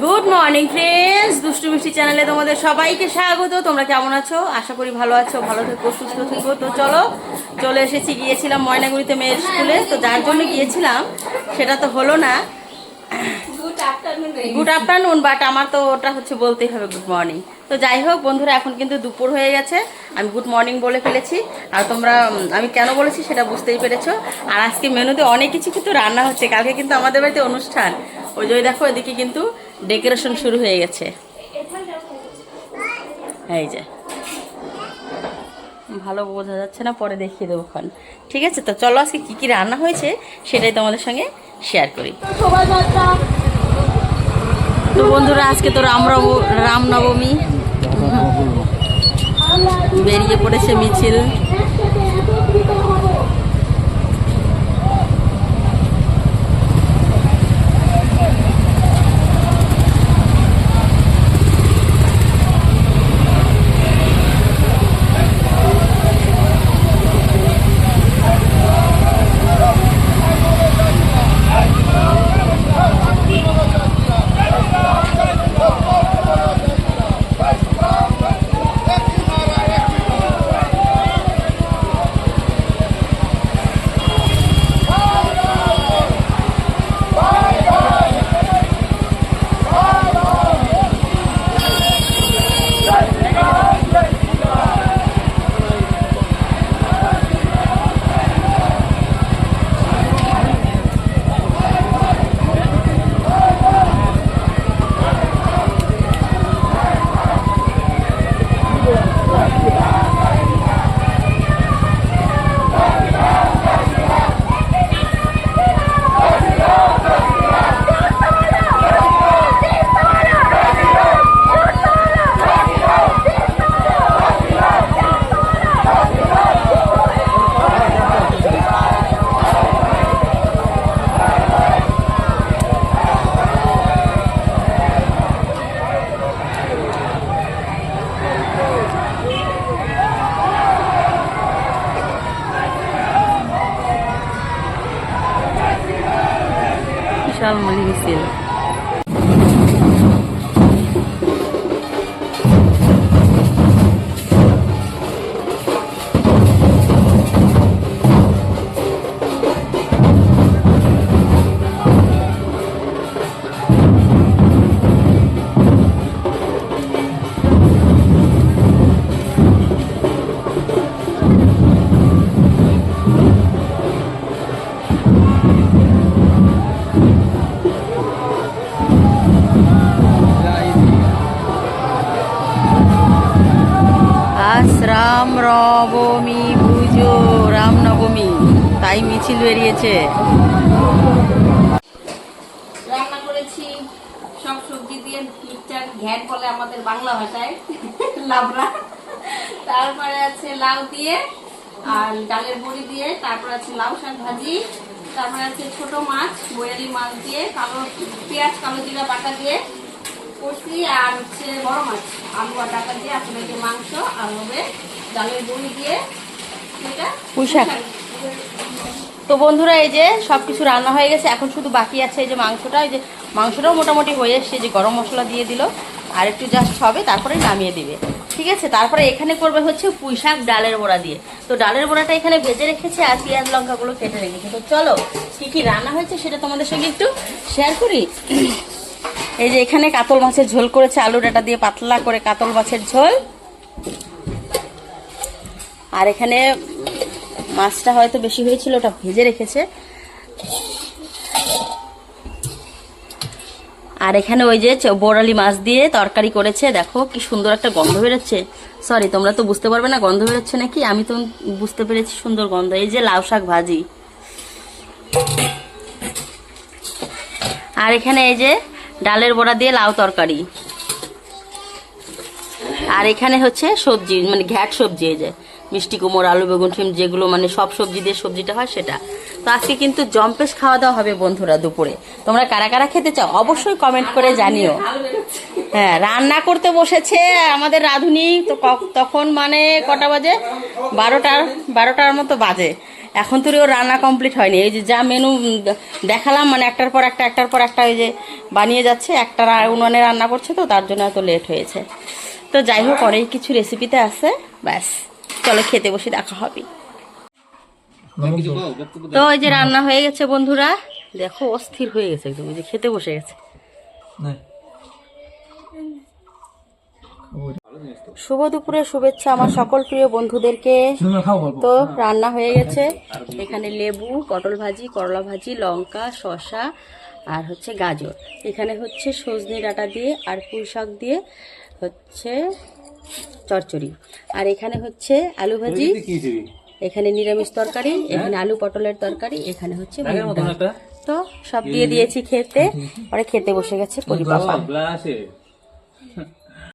Good morning friends দুষ্টু মিষ্টি চ্যানেলে তোমাদের সবাইকে স্বাগত। তোমরা কেমন আছো? আশা করি ভালো আছো ভালো থেকো সুস্থ থেকো। তো চলো চলে এসেছি। গিয়েছিলাম ময়নাগুড়িতে মেয়ের স্কুলে। তো যার জন্য গিয়েছিলাম সেটা তো হলো না। গুড আফটারনুন বাট আমার তো ওটা হচ্ছে বলতেই হবে গুড মর্নিং তো যাই হোক বন্ধুরা এখন কিন্তু দুপুর হয়ে গেছে। আমি গুড মর্নিং বলে ফেলেছি। আর তোমরা আমি কেন বলেছি সেটা বুঝতেই পেরেছ। আর আজকে মেনুতে অনেক কিছু কিন্তু রান্না হচ্ছে। কালকে কিন্তু আমাদের বাড়িতে অনুষ্ঠান। ওই যে ওই দেখো এদিকে কিন্তু ডেকোরেশন শুরু হয়ে গেছে। এই যে। ভালো বোঝা যাচ্ছে না, পরে দেখিয়ে দেবো ক্ষণ ঠিক আছে, তো চলো আজকে কী কী রান্না হয়েছে সেটাই তোমাদের সঙ্গে শেয়ার করি। তো বন্ধুরা, আজকে তো রাম রব- রামনবমী বেরিয়ে পড়েছে মিছিল। বিশাল মানে মিছিল নবমী পুজো, রামনবমী, তাই মিছিল বেরিয়েছে। রান্না করেছি, সব সবজি দিয়ে মিক্সচার ঘ্যাট বলে আমাদের বাংলা ভাষায়, লাবড়া। তারপরে আছে লাউ দিয়ে, আর ডালের বড়ি দিয়ে, তারপর আছে লাউ শাক ভাজি, তারপরে আছে ছোট মাছ, বয়ালি মাছ দিয়ে, কালো পেঁয়াজ, কালো জিরা বাটা দিয়ে কষি, আর হচ্ছে বড় মাছ, আলু আর ডাটা দিয়ে আসলে মাংস, আর হবে ডালের বড়ি দিয়ে সেটা পুঁই তো বন্ধুরা এই যে সব কিছু রান্না হয়ে গেছে। এখন শুধু বাকি আছে এই যে মাংসটা। এই যে মাংসটাও মোটামুটি হয়ে এসছে যে গরম মশলা দিয়ে দিল। আর একটু জাস্ট হবে তারপরে নামিয়ে দিবে। ঠিক আছে? তারপরে এখানে করবে হচ্ছে পুঁই শাক ডালের বড়া দিয়ে। তো ডালের বড়াটা এখানে ভেজে রেখেছে আর পেঁয়াজ লঙ্কাগুলো কেটে রেখেছে। তো চলো কী কী রান্না হয়েছে সেটা তোমাদের সঙ্গে একটু শেয়ার করি? এই যে এখানে কাতল মাছের ঝোল করেছে আলু ডাটা দিয়ে পাতলা করে কাতল মাছের ঝোল। আর এখানে মাছটা হয়তো বেশি হয়েছিল, ওটা ভেজে রেখেছে। আর এখানে ওই যে বোরালি মাছ দিয়ে তরকারি করেছে, দেখো কি সুন্দর একটা গন্ধ বেরোচ্ছে। সরি তোমরা তো বুঝতে পারবে না গন্ধ বেরোচ্ছে নাকি? আমি তো বুঝতে পেরেছি সুন্দর গন্ধ, এই যে লাউ শাক ভাজি। আর এখানে এই যে ডালের বড়া দিয়ে লাউ তরকারি। আর এখানে হচ্ছে সবজি মানে ঘ্যাট সবজি এই যে। মিষ্টি কুমড়, আলু, বেগুন ঠিম যেগুলো মানে সব সবজি দিয়ে সবজিটা হয় সেটা। তো আজকে কিন্তু জম্পেশ খাওয়া দাওয়া হবে বন্ধুরা দুপুরে। তোমরা কারা কারা খেতে চাও অবশ্যই কমেন্ট করে জানিও। হ্যাঁ রান্না করতে বসেছে আমাদের রাঁধুনি। তো তখন মানে কটা বাজে? বারোটার বারোটার মতো বাজে। এখন তো ওর রান্না কমপ্লিট হয়নি। এই যে যা মেনু দেখালাম মানে একটার পর একটা, একটার পর একটা ওই যে বানিয়ে যাচ্ছে। একটা উনুনে রান্না করছে তো, তার জন্য এত লেট হয়েছে। তো যাই হোক, অনেক কিছু রেসিপিতে আছে। ব্যাস। চলো খেতে বসে দেখা হবে। তো ওই যে রান্না হয়ে গেছে বন্ধুরা দেখো অস্থির হয়ে গেছে একদম ওই যে খেতে বসে গেছে। শুভ দুপুরে শুভেচ্ছা আমার সকল প্রিয় বন্ধুদেরকে। তো রান্না হয়ে গেছে এখানে লেবু পটল ভাজি করলা ভাজি লঙ্কা শসা আর হচ্ছে গাজর। এখানে হচ্ছে সজনে ডাঁটা দিয়ে আর পুঁই শাক দিয়ে হচ্ছে চচ্চড়ি আর এখানে হচ্ছে আলু ভাজি। এখানে নিরামিষ তরকারি এখানে আলু পটলের তরকারি এখানে হচ্ছে তো সব দিয়ে দিয়েছি খেতে। পরে খেতে বসে গেছে পরিবার